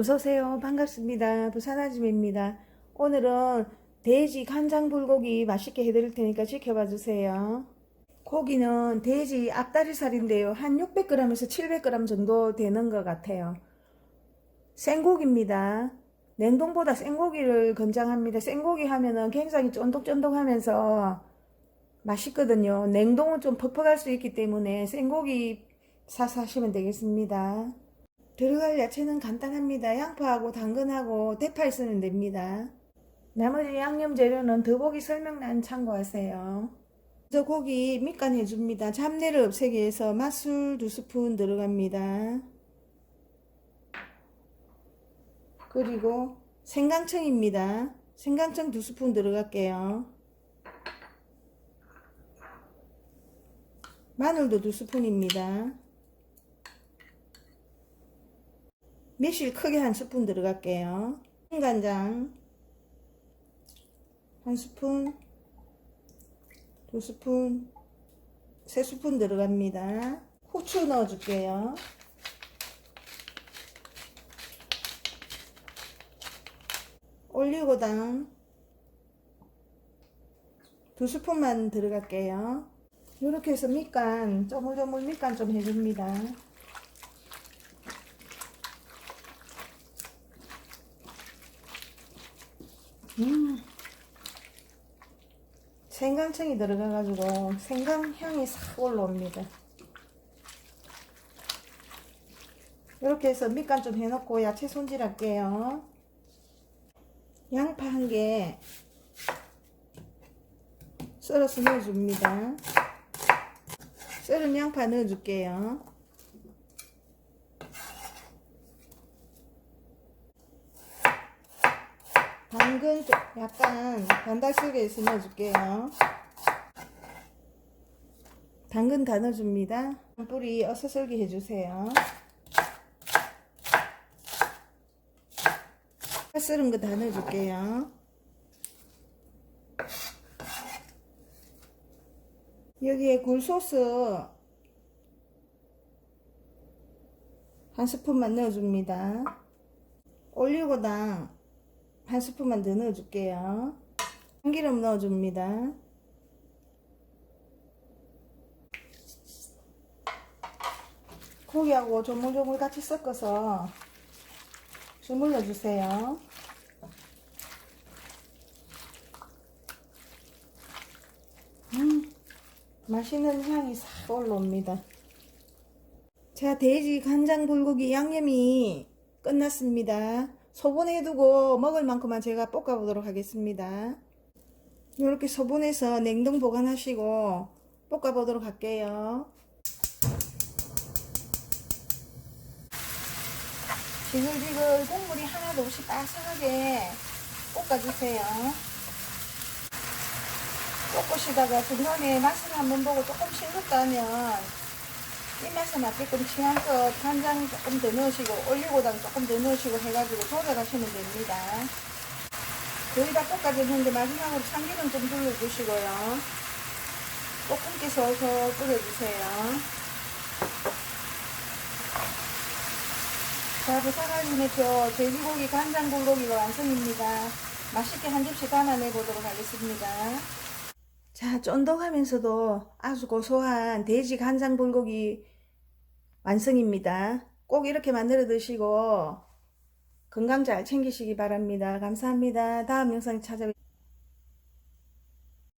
어서오세요. 반갑습니다. 부산 아줌입니다. 오늘은 돼지 간장 불고기 맛있게 해드릴 테니까 지켜봐 주세요. 고기는 돼지 앞다리살인데요. 한 600g에서 700g 정도 되는 것 같아요. 생고기입니다. 냉동보다 생고기를 권장합니다. 생고기 하면은 굉장히 쫀득쫀득하면서 맛있거든요. 냉동은 좀 퍽퍽할 수 있기 때문에 생고기 사서 하시면 되겠습니다. 들어갈 야채는 간단합니다. 양파하고 당근하고 대파 쓰면 됩니다. 나머지 양념 재료는 더보기 설명란 참고하세요. 저 고기 밑간 해줍니다. 잡내를 없애기 위해서 맛술 두 스푼 들어갑니다. 그리고 생강청입니다. 생강청 두 스푼 들어갈게요. 마늘도 두 스푼입니다. 매실 크게 한 스푼 들어갈게요. 간장 한 스푼, 두 스푼, 세 스푼 들어갑니다. 후추 넣어줄게요. 올리고당 두 스푼만 들어갈게요. 이렇게 해서 밑간, 쪼물쪼물 밑간 좀 해줍니다. 음. 생강청이 들어가가지고 생강 향이 싹 올라옵니다. 이렇게 해서 밑간 좀 해놓고 야채 손질할게요. 양파 한 개 썰어서 넣어줍니다. 썰은 양파 넣어줄게요. 당근 좀 약간 있어 넣어줄게요. 당근 다 넣어줍니다. 뿌리 어서 썰기 해주세요. 썰은 거 다 넣어줄게요. 여기에 굴소스 한 스푼만 넣어줍니다. 올리고당 한 스푼만 더 넣어줄게요. 참기름 넣어줍니다. 고기하고 조물조물 같이 섞어서 주물러 주세요. 음, 맛있는 향이 싹 올라옵니다. 자, 돼지 간장 불고기 양념이 끝났습니다. 소분해 두고 먹을 만큼만 제가 볶아 보도록 하겠습니다. 이렇게 소분해서 냉동 보관하시고 볶아 보도록 할게요. 지글지글 국물이 하나도 없이 바삭하게 볶아주세요. 볶으시다가 중간에 맛을 한번 보고 조금 싱겁다 하면 입맛에 맞게끔 취향껏 간장 조금 더 넣으시고 올리고당 조금 더 넣으시고 해가지고 조절하시면 됩니다. 거의 다 볶아졌는데 마지막으로 참기름 좀 둘러주시고요. 볶음기 서서 뿌려주세요. 자, 부사가지네표 돼지고기 간장 불고기가 완성입니다. 맛있게 한 접시 담아내 보도록 하겠습니다. 자, 쫀득하면서도 아주 고소한 돼지 간장 불고기 완성입니다. 꼭 이렇게 만들어 드시고 건강 잘 챙기시기 바랍니다. 감사합니다. 다음 영상에 찾아뵙겠습니다.